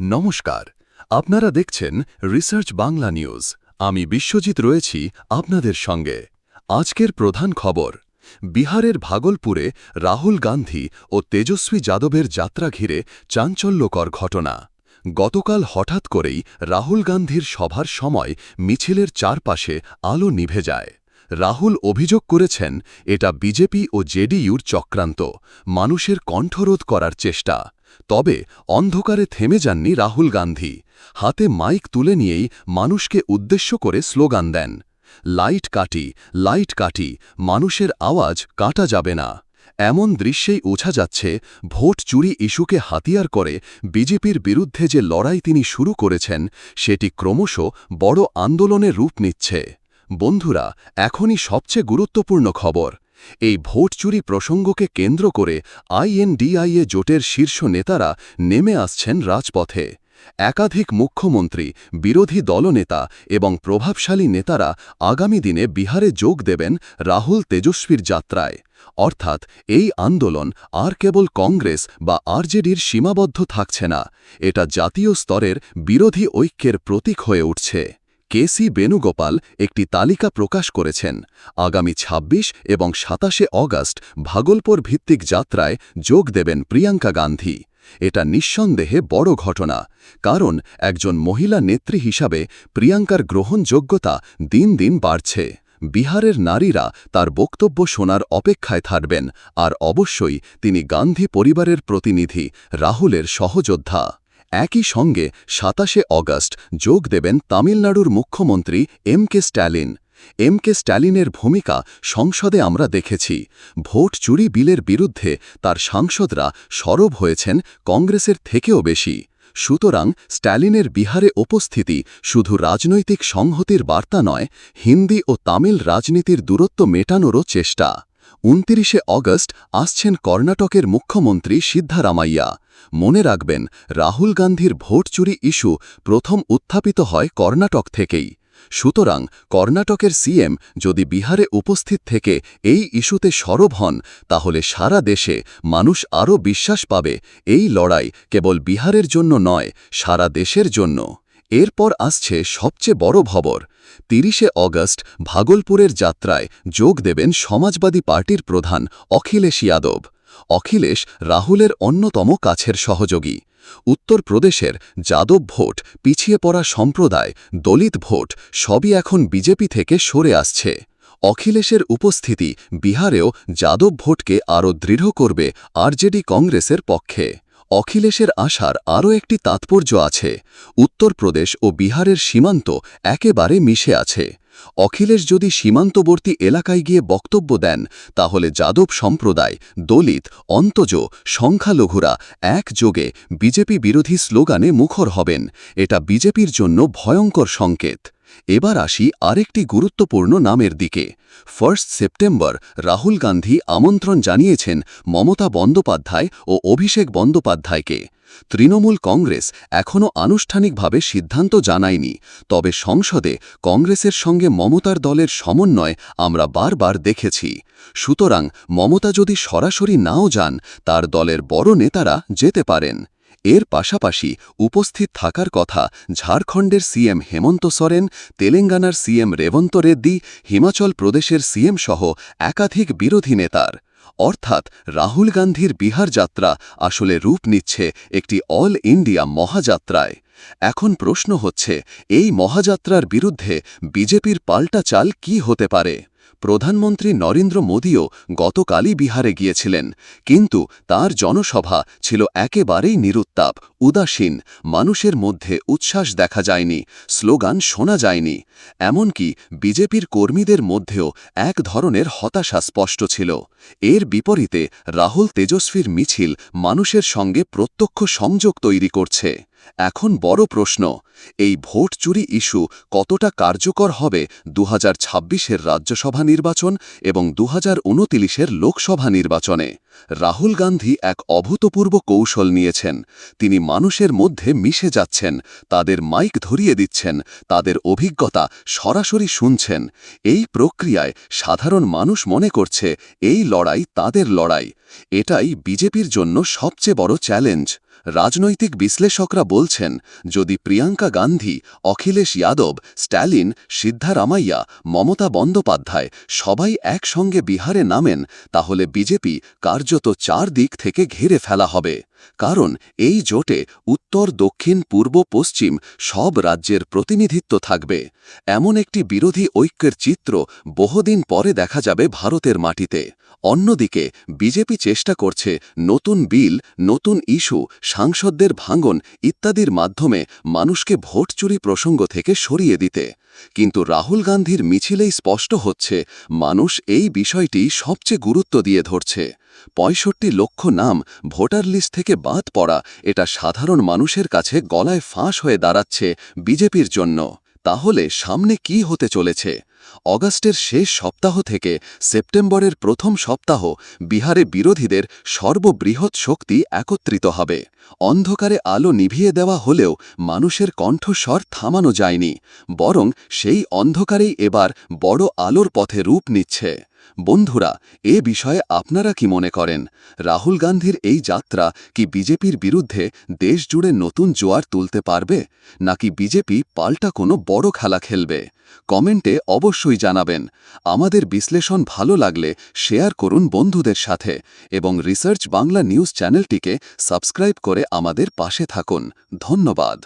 নমস্কার। আপনারা দেখছেন রিসার্চ বাংলা নিউজ। আমি বিশ্বজিৎ রয়েছি আপনাদের সঙ্গে। আজকের প্রধান খবর, বিহারের ভাগলপুরে রাহুল গান্ধী ও তেজস্বী যাদবের যাত্রা ঘিরে চাঞ্চল্যকর ঘটনা। গতকাল হঠাৎ করেই রাহুল গান্ধীর সভার সময় মিছিলের চারপাশে আলো নিভে যায়। রাহুল অভিযোগ করেছেন, এটা বিজেপি ও জেডিইউর চক্রান্ত, মানুষের কণ্ঠরোধ করার চেষ্টা। তবে অন্ধকারে থেমে যাননি রাহুল গান্ধী। হাতে মাইক তুলে নিয়েই মানুষকে উদ্দেশ্য করে স্লোগান দেন, লাইট কাটি লাইট কাটি, মানুষের আওয়াজ কাটা যাবে না। এমন দৃশ্যেই ওঝা যাচ্ছে, ভোট চুরি ইস্যুকে হাতিয়ার করে বিজেপির বিরুদ্ধে যে লড়াই তিনি শুরু করেছেন, সেটি ক্রমশ বড় আন্দোলনের রূপ নিচ্ছে। বন্ধুরা, এখনই সবচেয়ে গুরুত্বপূর্ণ খবর। এই ভোট চুরি প্রসঙ্গকে কেন্দ্র করে আইএনডিআইএ জোটের শীর্ষ নেতারা নেমে আসছেন রাজপথে। একাধিক মুখ্যমন্ত্রী, বিরোধী দলনেতা এবং প্রভাবশালী নেতারা আগামী দিনে বিহারে যোগ দেবেন রাহুল তেজস্বীর যাত্রায়। অর্থাৎ এই আন্দোলন আর কেবল কংগ্রেস বা আরজেডির সীমাবদ্ধ থাকছে না, এটা জাতীয় স্তরের বিরোধী ঐক্যের প্রতীক হয়ে উঠছে। কেসি বেণুগোপাল একটি তালিকা প্রকাশ করেছেন। আগামী ২৬ এবং সাতাশে অগাস্ট ভাগলপুর ভিত্তিক যাত্রায় যোগ দেবেন প্রিয়াঙ্কা গান্ধী। এটা নিঃসন্দেহে বড় ঘটনা, কারণ একজন মহিলা নেত্রী হিসাবে প্রিয়াঙ্কার গ্রহণযোগ্যতা দিন দিন বাড়ছে। বিহারের নারীরা তার বক্তব্য শোনার অপেক্ষায় থাকবেন, আর অবশ্যই তিনি গান্ধী পরিবারের প্রতিনিধি, রাহুলের সহযোদ্ধা। একই সঙ্গে সাতাশে অগাস্ট যোগ দেবেন তামিলনাড়ুর মুখ্যমন্ত্রী M K Stalin. M K স্ট্যালিনের ভূমিকা সংসদে আমরা দেখেছি। ভোট চুরি বিলের বিরুদ্ধে তার সাংসদরা সরব হয়েছেন কংগ্রেসের থেকেও বেশি। সুতরাং স্ট্যালিনের বিহারে উপস্থিতি শুধু রাজনৈতিক সংহতির বার্তা নয়, হিন্দি ও তামিল রাজনীতির দূরত্ব মেটানোরও চেষ্টা। উনতিরিশে অগস্ট আসছেন কর্ণাটকের মুখ্যমন্ত্রী সিদ্ধারামাইয়া। মনে রাখবেন, রাহুল গান্ধীর ভোট চুরি ইস্যু প্রথম উত্থাপিত হয় কর্ণাটক থেকেই। সুতরাং কর্ণাটকের সিএম যদি বিহারে উপস্থিত থেকে এই ইস্যুতে সরব হন, তাহলে সারা দেশে মানুষ আরও বিশ্বাস পাবে, এই লড়াই কেবল বিহারের জন্য নয়, সারা দেশের জন্য। এরপর আসছে সবচেয়ে বড় খবর, তিরিশে অগস্ট ভাগলপুরের যাত্রায় যোগ দেবেন সমাজবাদী পার্টির প্রধান অখিলেশ যাদব। অখিলেশ রাহুলের অন্যতম কাছের সহযোগী। উত্তরপ্রদেশের যাদব ভোট, পিছিয়ে পড়া সম্প্রদায়, দলিত ভোট, সবই এখন বিজেপি থেকে সরে আসছে। অখিলেশের উপস্থিতি বিহারেও যাদব ভোটকে আরও দৃঢ় করবে আরজেডি কংগ্রেসের পক্ষে। অখিলেশের আসার আরও একটি তাৎপর্য আছে। উত্তরপ্রদেশ ও বিহারের সীমান্ত একেবারে মিশে আছে। অখিলেশ যদি সীমান্তবর্তী এলাকায় গিয়ে বক্তব্য দেন, তাহলে যাদব সম্প্রদায়, দলিত, অন্তজ, সংখ্যালঘুরা একযোগে বিজেপি বিরোধী স্লোগানে মুখর হবেন। এটা বিজেপির জন্য ভয়ঙ্কর সংকেত। এবার আসি আরেকটি গুরুত্বপূর্ণ নামের দিকে। ফার্স্ট সেপ্টেম্বর, রাহুল গান্ধী আমন্ত্রণ জানিয়েছেন মমতা বন্দ্যোপাধ্যায় ও অভিষেক বন্দ্যোপাধ্যায়কে। তৃণমূল কংগ্রেস এখনও আনুষ্ঠানিকভাবে সিদ্ধান্ত জানায়নি, তবে সংসদে কংগ্রেসের সঙ্গে মমতার দলের সমন্বয় আমরা বারবার দেখেছি। সুতরাং মমতা যদি সরাসরি নাও যান, তার দলের বড় নেতারা যেতে পারেন। এর পাশাপাশি উপস্থিত থাকার কথা ঝাড়খণ্ডের সিএম হেমন্ত সরেন, তেলেঙ্গানার সিএম রেবন্ত রেড্ডি, হিমাচল প্রদেশের সিএম সহ একাধিক বিরোধী নেতার। অর্থাৎ রাহুল গান্ধীর বিহার যাত্রা আসলে রূপ নিচ্ছে একটি অল ইন্ডিয়া মহাযাত্রায়। এখন প্রশ্ন হচ্ছে, এই মহাযাত্রার বিরুদ্ধে বিজেপির পাল্টা চাল কি হতে পারে? প্রধানমন্ত্রী নরেন্দ্র মোদীও গতকালই বিহারে গিয়েছিলেন। কিন্তু তার জনসভা ছিল একেবারেই নিরুত্তাপ, উদাসীন, মানুষের মধ্যে উচ্ছ্বাস দেখা যায়নি, স্লোগান শোনা যায়নি। এমনকি বিজেপির কর্মীদের মধ্যেও এক ধরনের হতাশা স্পষ্ট ছিল। এর বিপরীতে রাহুল তেজস্বীর মিছিল মানুষের সঙ্গে প্রত্যক্ষ সংযোগ তৈরি করছে। এখন বড় প্রশ্ন, এই ভোট চুরি ইস্যু কতটা কার্যকর হবে দু হাজার রাজ্যসভা নির্বাচন এবং দু হাজার লোকসভা নির্বাচনে? রাহুল গান্ধী এক অভূতপূর্ব কৌশল নিয়েছেন। তিনি মানুষের মধ্যে মিশে যাচ্ছেন, তাদের মাইক ধরিয়ে দিচ্ছেন, তাদের অভিজ্ঞতা সরাসরি শুনছেন। এই প্রক্রিয়ায় সাধারণ মানুষ মনে করছে, এই লড়াই তাদের লড়াই। এটাই বিজেপির জন্য সবচেয়ে বড় চ্যালেঞ্জ। রাজনৈতিক বিশ্লেষকরা বলছেন, যদি প্রিয়াঙ্কা গান্ধী, অখিলেশ যাদব, স্ট্যালিন, সিদ্ধারামাইয়া, মমতা বন্দ্যোপাধ্যায় সবাই একসঙ্গে বিহারে নামেন, তাহলে বিজেপি কার্যত চার দিক থেকে ঘিরে ফেলা হবে। কারণ এই জোটে উত্তর, দক্ষিণ, পূর্ব, পশ্চিম সব রাজ্যের প্রতিনিধিত্ব থাকবে। এমন একটি বিরোধী ঐক্যের চিত্র বহুদিন পরে দেখা যাবে ভারতের মাটিতে। অন্যদিকে, বিজেপি চেষ্টা করছে নতুন বিল, নতুন ইস্যু, সাংসদদের ভাঙন ইত্যাদির মাধ্যমে মানুষকে ভোট চুরি প্রসঙ্গ থেকে সরিয়ে দিতে। কিন্তু রাহুল গান্ধীর মিছিলেই স্পষ্ট হচ্ছে, মানুষ এই বিষয়টি সবচেয়ে গুরুত্ব দিয়ে ধরছে। পঁয়ষট্টি লক্ষ নাম ভোটার লিস্ট থেকে বাদ পড়া এটা সাধারণ মানুষের কাছে গলায় ফাঁস হয়ে দাঁড়াচ্ছে বিজেপির জন্য। তাহলে সামনে কি হতে চলেছে? অগাস্টের শেষ সপ্তাহ থেকে সেপ্টেম্বরের প্রথম সপ্তাহ বিহারে বিরোধীদের সর্ববৃহৎ শক্তি একত্রিত হবে। অন্ধকারে আলো নিভিয়ে দেওয়া হলেও মানুষের কণ্ঠস্বর থামানো যায়নি, বরং সেই অন্ধকারেই এবার বড় আলোর পথে রূপ নিচ্ছে। বন্ধুরা, এ বিষয়ে আপনারা কি মনে করেন? রাহুল গান্ধীর এই যাত্রা কি বিজেপির বিরুদ্ধে দেশ জুড়ে নতুন জোয়ার তুলতে পারবে? নাকি বিজেপি পাল্টা কোনো বড় খেলা খেলবে? কমেন্টে অবশ্যই জানাবেন। আমাদের বিশ্লেষণ ভালো লাগলে শেয়ার করুন বন্ধুদের সাথে এবং রিসার্চ বাংলা নিউজ চ্যানেলটিকে সাবস্ক্রাইব করে আমাদের পাশে থাকুন। ধন্যবাদ।